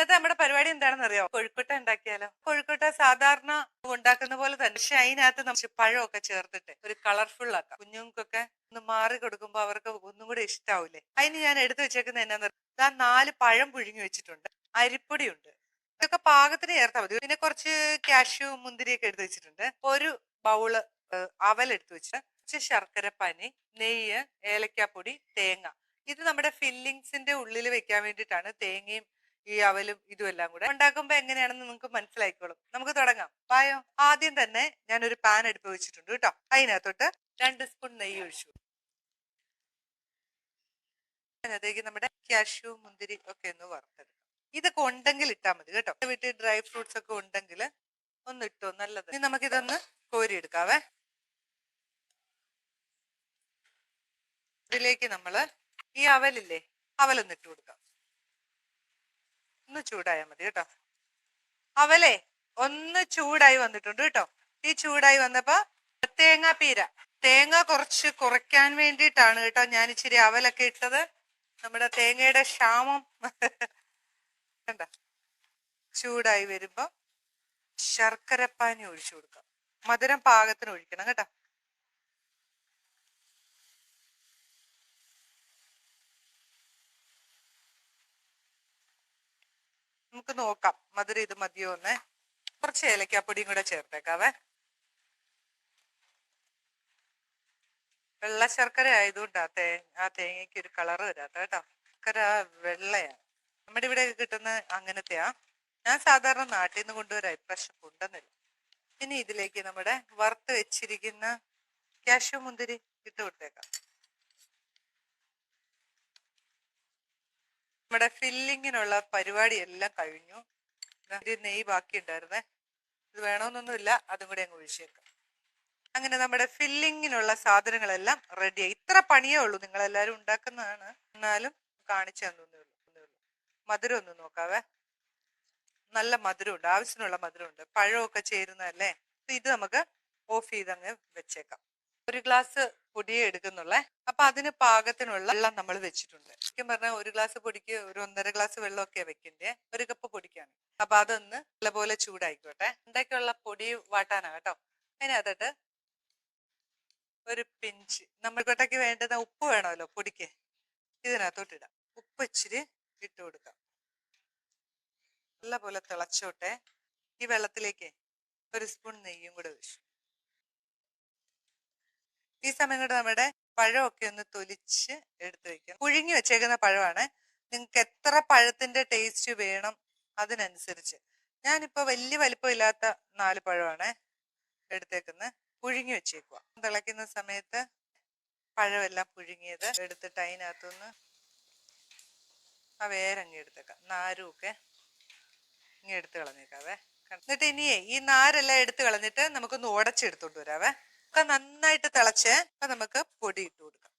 ഇന്നത്തെ നമ്മുടെ പരിപാടി എന്താണെന്ന് അറിയോ കൊഴുക്കുട്ട ഉണ്ടാക്കിയാലോ? കൊഴുക്കുട്ട സാധാരണ ഉണ്ടാക്കുന്ന പോലെ തന്നെ. പക്ഷെ അതിനകത്ത് നമുക്ക് പഴമൊക്കെ ചേർത്തിട്ട് ഒരു കളർഫുൾ ആക്കാം. കുഞ്ഞുങ്ങൾക്കൊക്കെ ഒന്ന് മാറി കൊടുക്കുമ്പോൾ അവർക്ക് ഒന്നും കൂടെ ഇഷ്ടാവൂലേ. അതിന് ഞാൻ എടുത്തു വെച്ചേക്കുന്നത് എന്നാന്ന് ഇതാ നാല് പഴം പുഴുങ്ങി വെച്ചിട്ടുണ്ട്. അരിപ്പൊടി ഉണ്ട് ഇതൊക്കെ പാകത്തിന് ചേർത്താൽ മതി. പിന്നെ കുറച്ച് കാഷ്യൂ മുന്തിരിയൊക്കെ എടുത്തു വെച്ചിട്ടുണ്ട്. ഒരു ബൗൾ അവൽ എടുത്തു വെച്ച് കുറച്ച് ശർക്കര പനി നെയ്യ് ഏലക്കാപ്പൊടി തേങ്ങ. ഇത് നമ്മുടെ ഫില്ലിങ്സിന്റെ ഉള്ളിൽ വെക്കാൻ വേണ്ടിയിട്ടാണ് തേങ്ങയും ഈ അവലും ഇതുമെല്ലാം കൂടെ ഉണ്ടാക്കുമ്പോ എങ്ങനെയാണെന്ന് നിങ്ങൾക്ക് മനസ്സിലായിക്കോളും. നമുക്ക് തുടങ്ങാം. പായോ ആദ്യം തന്നെ ഞാനൊരു പാൻ എടുപ്പ് വെച്ചിട്ടുണ്ട് കേട്ടോ. അതിനകത്തോട്ട് രണ്ട് സ്പൂൺ നെയ്യ് ഒഴിച്ചു. അതിനകത്തേക്ക് നമ്മുടെ കാഷ്യൂ മുന്തിരി ഒക്കെ ഒന്ന് വറുത്തെടുക്കാം. ഇതൊക്കെ ഉണ്ടെങ്കിൽ ഇട്ടാൽ മതി കേട്ടോ. വീട്ടിൽ ഡ്രൈ ഫ്രൂട്ട്സ് ഒക്കെ ഉണ്ടെങ്കിൽ ഒന്ന് ഇട്ടോ നല്ലത്. ഇനി നമുക്കിതൊന്ന് കോരി എടുക്കാവേ ഇതിലേക്ക് നമ്മൾ ഈ അവലില്ലേ അവലൊന്ന് ഇട്ട് കൊടുക്കാം. ഒന്ന് ചൂടായാൽ മതി കേട്ടോ. അവലേ ഒന്ന് ചൂടായി വന്നിട്ടുണ്ട് കേട്ടോ. ഈ ചൂടായി വന്നപ്പോ തേങ്ങാപ്പീര. തേങ്ങ കുറച്ച് കുറയ്ക്കാൻ വേണ്ടിയിട്ടാണ് കേട്ടോ ഞാൻ ഇച്ചിരി അവലൊക്കെ ഇട്ടത്. നമ്മുടെ തേങ്ങയുടെ ക്ഷാമം. കണ്ട? ചൂടായി വരുമ്പോ ശർക്കരപ്പാനി ഒഴിച്ചു കൊടുക്കാം. മധുരം പാകത്തിന് ഒഴിക്കണം കേട്ടോ. നമുക്ക് നോക്കാം. മധുര ഇത് മതിയോ എന്ന്. കുറച്ച് ഏലക്കാപ്പൊടിയും കൂടെ ചേർത്തേക്കാവേ. വെള്ള ശർക്കര ആയതുകൊണ്ടാ തേ ആ തേങ്ങയ്ക്ക് ഒരു കളർ വരാത്ത കേട്ടോ. ശർക്കര വെള്ളയാണ്. നമ്മുടെ ഇവിടെ കിട്ടുന്ന അങ്ങനത്തെയാ. ഞാൻ സാധാരണ നാട്ടിൽ നിന്ന് കൊണ്ടുവരാം ഇപ്രാവശ്യം കൊണ്ടുവന്നില്ല. ഇനി ഇതിലേക്ക് നമ്മുടെ വറുത്ത് വെച്ചിരിക്കുന്ന കാഷ്യൂ മുന്തിരി ഇട്ട് കൊടുത്തേക്കാം. നമ്മുടെ ഫില്ലിങ്ങിനുള്ള പരിപാടി എല്ലാം കഴിഞ്ഞു നെയ്യ് ബാക്കി ഉണ്ടായിരുന്നേ ഇത് വേണമെന്നൊന്നുമില്ല അതും കൂടി അങ്ങ് ഒഴിച്ചേക്കാം. അങ്ങനെ നമ്മുടെ ഫില്ലിങ്ങിനുള്ള സാധനങ്ങളെല്ലാം റെഡിയായി ഇത്ര പണിയേ ഉള്ളൂ നിങ്ങൾ എല്ലാവരും ഉണ്ടാക്കുന്നതാണ്. എന്നാലും കാണിച്ചു തന്നേ മധുരം ഒന്ന് നോക്കാവേ. നല്ല മധുരമുണ്ട് ആവശ്യത്തിനുള്ള മധുരമുണ്ട്. പഴമൊക്കെ ചേരുന്നതല്ലേ? ഇത് നമുക്ക് ഓഫ് ചെയ്തങ്ങ് വെച്ചേക്കാം. ഒരു ഗ്ലാസ് പൊടിയെ എടുക്കുന്നുള്ളേ. അപ്പൊ അതിന് പാകത്തിനുള്ള വെള്ളം നമ്മൾ വെച്ചിട്ടുണ്ട്. ശരിക്കും പറഞ്ഞാൽ ഒരു ഗ്ലാസ് പൊടിക്ക് ഒരു ഒന്നര ഗ്ലാസ് വെള്ളമൊക്കെ വെക്കണ്ടേ. ഒരു കപ്പ് പൊടിക്കാണ്. അപ്പൊ അതൊന്ന് നല്ലപോലെ ചൂടായിക്കോട്ടെ. എന്തൊക്കെയുള്ള പൊടി വാട്ടാനാ കേട്ടോ? അതിനകത്തോട്ട് ഒരു പിഞ്ച് നമ്മൾ കൊട്ടയ്ക്ക് വേണ്ടുന്ന ഉപ്പ് വേണമല്ലോ പൊടിക്ക്. ഇതിനകത്തോട്ട് ഇടാം ഉപ്പ് ഇച്ചിരി ഇട്ട് കൊടുക്കാം. നല്ലപോലെ തിളച്ചോട്ടെ. ഈ വെള്ളത്തിലേക്ക് ഒരു സ്പൂൺ നെയ്യും കൂടെ ഒഴിച്ചു. ഈ സമയം കൊണ്ട് നമ്മുടെ പഴമൊക്കെ ഒന്ന് തൊലിച്ച് എടുത്തു വെക്കാം. പുഴുങ്ങി വെച്ചേക്കുന്ന പഴമാണ്. നിങ്ങൾക്ക് എത്ര പഴത്തിന്റെ ടേസ്റ്റ് വേണം അതിനനുസരിച്ച്. ഞാനിപ്പോ വലിയ വലിപ്പമില്ലാത്ത നാല് പഴമാണ് എടുത്തേക്കുന്നത് പുഴുങ്ങി വെച്ചേക്കുക തിളയ്ക്കുന്ന സമയത്ത് പഴമെല്ലാം പുഴുങ്ങിയത് എടുത്തിട്ട് അതിനകത്തുനിന്ന് ആ വേരങ്ങി എടുത്തേക്കാം. നാരും ഒക്കെ ഇങ്ങനെ എടുത്ത് കളഞ്ഞേക്കാവേ. എന്നിട്ട് ഇനിയേ ഈ നാരെല്ലാം എടുത്ത് കളഞ്ഞിട്ട് നമുക്കൊന്ന് ഉടച്ചെടുത്തോണ്ട് വരാവേ. ഒക്കെ നന്നായിട്ട് തിളച്ച് അപ്പൊ നമുക്ക് പൊടി ഇട്ട് കൊടുക്കാം.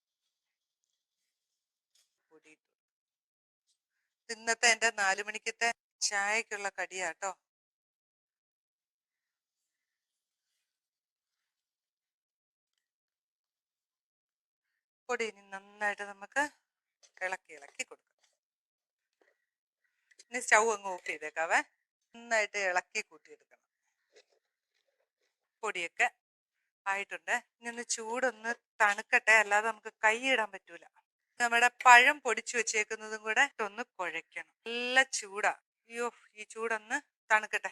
പൊടി ഇന്നത്തെ എന്റെ നാലു മണിക്കത്തെ ചായക്കുള്ള കടിയാട്ടോ. പൊടി ഇനി നന്നായിട്ട് നമുക്ക് ഇളക്കി ഇളക്കി കൊടുക്കാം. ഇനി സ്റ്റൗ അങ്ങ് ഓഫ് ചെയ്തേക്കാവേ. നന്നായിട്ട് ഇളക്കി കൂട്ടിയെടുക്കണം. പൊടിയൊക്കെ ആയിട്ടുണ്ട്. ഇനി ഒന്ന് ചൂടൊന്ന് തണുക്കട്ടെ. അല്ലാതെ നമുക്ക് കൈ ഇടാൻ പറ്റൂല. നമ്മുടെ പഴം പൊടിച്ചു വെച്ചേക്കുന്നതും കൂടെ ഒന്ന് കുഴയ്ക്കണം. നല്ല ചൂടാ. അയ്യോ ഈ ചൂടൊന്ന് തണുക്കട്ടെ.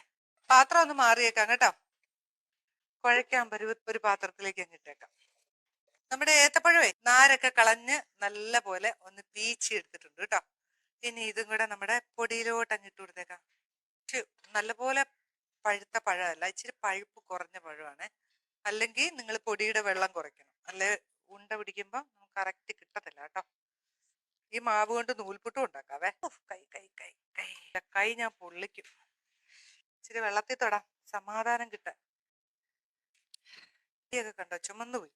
പാത്രം ഒന്ന് മാറിയേക്കാം കേട്ടോ. കുഴയ്ക്കാൻ പരുവ ഒരു പാത്രത്തിലേക്ക് അങ്ങ് ഇട്ടേക്കാം. നമ്മുടെ ഏത്തപ്പഴമേ നാരൊക്കെ കളഞ്ഞ് നല്ല പോലെ ഒന്ന് പീച്ചി എടുത്തിട്ടുണ്ട് കേട്ടോ. ഇനി ഇതും കൂടെ നമ്മുടെ പൊടിയിലോട്ട് അങ്ങ് ഇട്ട് കൊടുത്തേക്കാം. നല്ലപോലെ പഴുത്ത പഴമല്ല ഇച്ചിരി പഴുപ്പ് കുറഞ്ഞ പഴമാണ്. അല്ലെങ്കിൽ നിങ്ങൾ പൊടിയുടെ വെള്ളം കുറയ്ക്കണം. അല്ലെ ഉണ്ട പിടിക്കുമ്പോൾ നമുക്ക് കറക്റ്റ് കിട്ടത്തില്ല കേട്ടോ. ഈ മാവ് കൊണ്ട് നൂൽപുട്ടും ഉണ്ടാക്കാവേ. കൈ കൈ കൈ കൈ. കൈ ഞാൻ പൊള്ളിക്കും. ഇച്ചിരി വെള്ളത്തിൽ തൊടാം. സമാധാനം കിട്ടാൻ. ഒക്കെ കണ്ടോ? ചുമന്നു പോയി.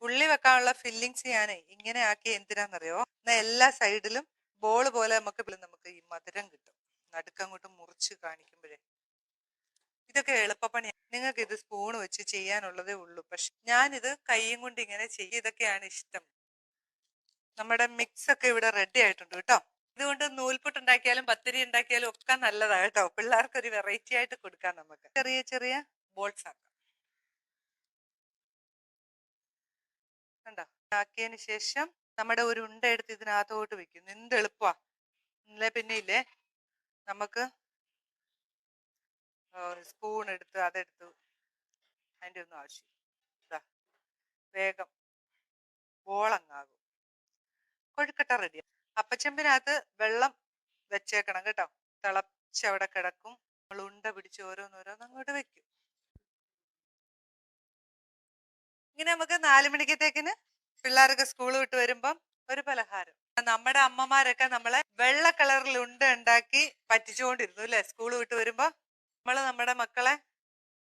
ഉള്ളി വെക്കാനുള്ള ഫില്ലിങ്സ് ഞാൻ ഇങ്ങനെ ആക്കി എന്തിനാന്നറിയോ? എന്നാ എല്ലാ സൈഡിലും ബോൾ പോലെ നമുക്ക് നമുക്ക് ഈ മധുരം കിട്ടും. നടുക്കങ്ങോട്ട് മുറിച്ച് കാണിക്കുമ്പോഴേ. ഇതൊക്കെ എളുപ്പപ്പണിയാണ് നിങ്ങൾക്ക് ഇത് സ്പൂൺ വെച്ച് ചെയ്യാനുള്ളതേ ഉള്ളൂ. പക്ഷെ ഞാനിത് കൈയും കൊണ്ട് ഇങ്ങനെ ചെയ്യും. ഇതൊക്കെയാണ് ഇഷ്ടം. നമ്മുടെ മിക്സ് ഒക്കെ ഇവിടെ റെഡി ആയിട്ടുണ്ട് കേട്ടോ. ഇതുകൊണ്ട് നൂൽപുട്ട് ഉണ്ടാക്കിയാലും പത്തിരി ഉണ്ടാക്കിയാലും ഒക്കെ നല്ലതാണ് കേട്ടോ. പിള്ളേർക്ക് ഒരു വെറൈറ്റി ആയിട്ട് കൊടുക്കാം നമുക്ക്. ചെറിയ ചെറിയ ബോൾസ് ആക്കാം. കണ്ടോ? ആക്കിയതിന് ശേഷം നമ്മുടെ ഒരു ഉണ്ട എടുത്ത് ഇതിനകത്തോട്ട് വെക്കും എന്ത് എളുപ്പമാ. ഇല്ലേ പിന്നെ ഇല്ലേ നമുക്ക് സ്പൂൺ എടുത്ത് അതെടുത്ത് അതിന്റെ ഒന്നും ആവശ്യം ഇതാ വേഗം ബോളങ്ങാകും. കൊഴുക്കട്ട റെഡി അപ്പച്ചെമ്പിനകത്ത് വെള്ളം വെച്ചേക്കണം കേട്ടോ. തിളച്ച് അവിടെ കിടക്കും. നമ്മൾ ഉണ്ട പിടിച്ച് ഓരോന്നോരോന്ന് അങ്ങോട്ട് വെക്കും. ഇങ്ങനെ നമുക്ക് നാല് മണിക്കത്തേക്കിന് പിള്ളേരൊക്കെ സ്കൂൾ വിട്ട് വരുമ്പം ഒരു പലഹാരം. നമ്മുടെ അമ്മമാരൊക്കെ നമ്മളെ വെള്ള കളറിൽ ഉണ്ട ഉണ്ടാക്കി പറ്റിച്ചുകൊണ്ടിരുന്നു അല്ലെ? സ്കൂൾ വിട്ട് വരുമ്പോ നമ്മൾ നമ്മുടെ മക്കളെ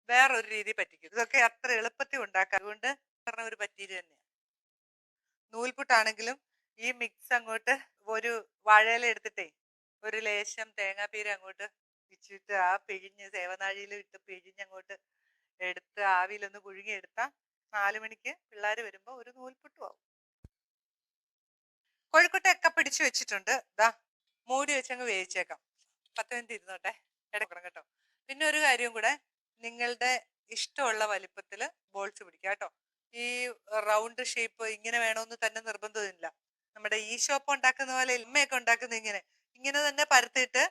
വേറൊരു രീതി പറ്റിക്കും. ഇതൊക്കെ അത്ര എളുപ്പത്തിൽ ഉണ്ടാക്കാം. അതുകൊണ്ട് പറഞ്ഞ ഒരു പറ്റീര് തന്നെയാണ് നൂൽപുട്ടാണെങ്കിലും ഈ മിക്സ് അങ്ങോട്ട് ഒരു വാഴയില എടുത്തിട്ടേ ഒരു ലേശം തേങ്ങാപ്പീര അങ്ങോട്ട് വിച്ചിട്ട് ആ പിഴിഞ്ഞ് സേവനാഴിയിൽ ഇട്ട് പിഴിഞ്ഞ് അങ്ങോട്ട് എടുത്ത് ആവിയിലൊന്ന് പുഴുങ്ങി എടുത്താൽ നാല് മണിക്ക് പിള്ളേർ വരുമ്പോൾ ഒരു നൂൽപുട്ടും ആവും. കോഴിക്കോട്ടൊക്കെ പിടിച്ചു വെച്ചിട്ടുണ്ട്. ദാ മൂടി വെച്ചങ്ങ് വേവിച്ചേക്കാം. പത്ത് മിനിറ്റ് ഇരുന്നോട്ടെ. ഇടക്കണം കേട്ടോ. പിന്നെ ഒരു കാര്യം കൂടെ നിങ്ങളുടെ ഇഷ്ടമുള്ള വലിപ്പത്തിൽ ബോൾസ് പിടിക്കുക കേട്ടോ. ഈ റൗണ്ട് ഷേപ്പ് ഇങ്ങനെ വേണമെന്ന് തന്നെ നിർബന്ധമില്ല. നമ്മുടെ ഈ ഷോപ്പ് ഉണ്ടാക്കുന്ന പോലെ ഇമ്മയൊക്കെ ഉണ്ടാക്കുന്ന ഇങ്ങനെ. ഇങ്ങനെ തന്നെ പരത്തിയിട്ട്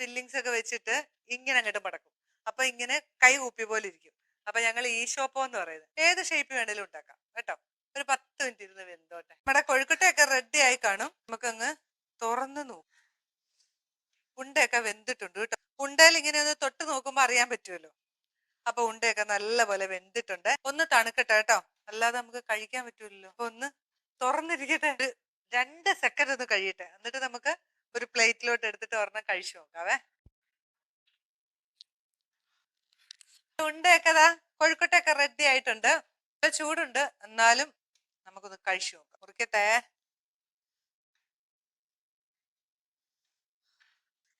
ഫില്ലിങ്സ് ഒക്കെ വെച്ചിട്ട് ഇങ്ങനെ അങ്ങോട്ട് മടക്കും. അപ്പൊ ഇങ്ങനെ കൈ കൂപ്പി പോലെ ഇരിക്കും. അപ്പൊ ഞങ്ങൾ ഈ ഷോപ്പോ എന്ന് പറയുന്നത് ഏത് ഷേപ്പ് വേണേലും ഉണ്ടാക്കാം കേട്ടോ. ഒരു പത്ത് മിനിറ്റ് ഇരുന്ന് വെന്തോട്ടെ. നമ്മുടെ കൊഴുക്കട്ടയൊക്കെ റെഡി ആയി കാണും. നമുക്കങ്ങ് തുറന്ന് നോക്കും. ഉണ്ടയൊക്കെ വെന്തിട്ടുണ്ട് കേട്ടോ. ഉണ്ടയിൽ ഇങ്ങനെ ഒന്ന് തൊട്ട് നോക്കുമ്പോൾ അറിയാൻ പറ്റുമല്ലോ അപ്പൊ ഉണ്ടയൊക്കെ നല്ലപോലെ വെന്തിട്ടുണ്ട്. ഒന്ന് തണുക്കട്ടെ കേട്ടോ. അല്ലാതെ നമുക്ക് കഴിക്കാൻ പറ്റുമല്ലോ അപ്പൊ ഒന്ന് തുറന്നിരിക്കട്ടെ. ഒരു രണ്ട് സെക്കൻഡ് ഒന്ന് കഴിയട്ടെ. എന്നിട്ട് നമുക്ക് ഒരു പ്ലേറ്റിലോട്ട് എടുത്തിട്ട് ഒരെണ്ണം കഴിച്ചു നോക്കാവേ. ഉണ്ടയൊക്കെ ദാ കൊഴുക്കട്ടൊക്കെ റെഡി ആയിട്ടുണ്ട്. ചൂടുണ്ട്. എന്നാലും നമുക്കൊന്ന് കഴിച്ചു നോക്കാം. മുറിക്കട്ടെ.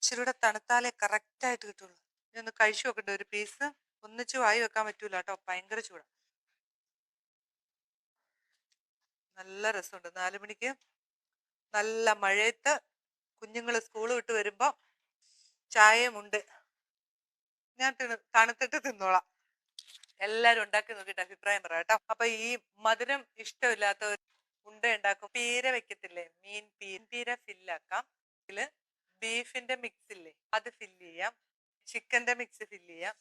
ഇച്ചിരി കൂടെ തണുത്താലേ കറക്റ്റ് ആയിട്ട് കിട്ടുള്ളൂ. ഇനി ഒന്ന് കഴിച്ചു നോക്കട്ടെ ഒരു പീസ് ഒന്നിച്ച് വായി വെക്കാൻ പറ്റൂല കേട്ടോ ഭയങ്കര ചൂടാ. നല്ല രസമുണ്ട്. നാലു മണിക്ക് നല്ല മഴയത്ത് കുഞ്ഞുങ്ങൾ സ്കൂൾ വിട്ട് വരുമ്പോ ചായയും ഉണ്ട്. ഞാൻ തിന്ന് തണുത്തിട്ട് തിന്നോളാം. എല്ലാരും ഉണ്ടാക്കി നോക്കിയിട്ട് അഭിപ്രായം പറയാം കേട്ടോ. അപ്പൊ ഈ മധുരം ഇഷ്ടമില്ലാത്തവർ ഉണ്ട ഉണ്ടാക്കും. പീര വെക്കത്തില്ലേ? മീൻ പീൻ പീര ഫില്ലാക്കാം ഇതിൽ ബീഫിന്റെ മിക്സ് ഇല്ലേ? അത് ഫില്ല് ചെയ്യാം. ചിക്കന്റെ മിക്സ് ഫില്ല് ചെയ്യാം.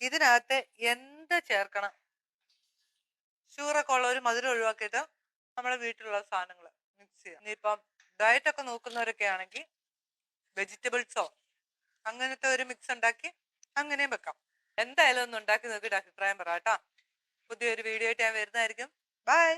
ഇതിനകത്ത് എന്ത് ചേർക്കണം? ഷുഗറൊക്കെ ഒരു മധുരം ഒഴിവാക്കിയിട്ട് നമ്മുടെ വീട്ടിലുള്ള സാധനങ്ങൾ മിക്സ് ചെയ്യാം. ഇനിയിപ്പം ഡയറ്റൊക്കെ നോക്കുന്നവരൊക്കെ ആണെങ്കിൽ വെജിറ്റബിൾസോ അങ്ങനത്തെ ഒരു മിക്സ് ഉണ്ടാക്കി അങ്ങനെയും വെക്കാം. എന്തായാലും ഒന്ന് ഉണ്ടാക്കി നോക്കിയിട്ട് അഭിപ്രായം പറ കേട്ടോ. പുതിയൊരു വീഡിയോ ആയിട്ട് ഞാൻ വരുന്നതായിരിക്കും. ബൈ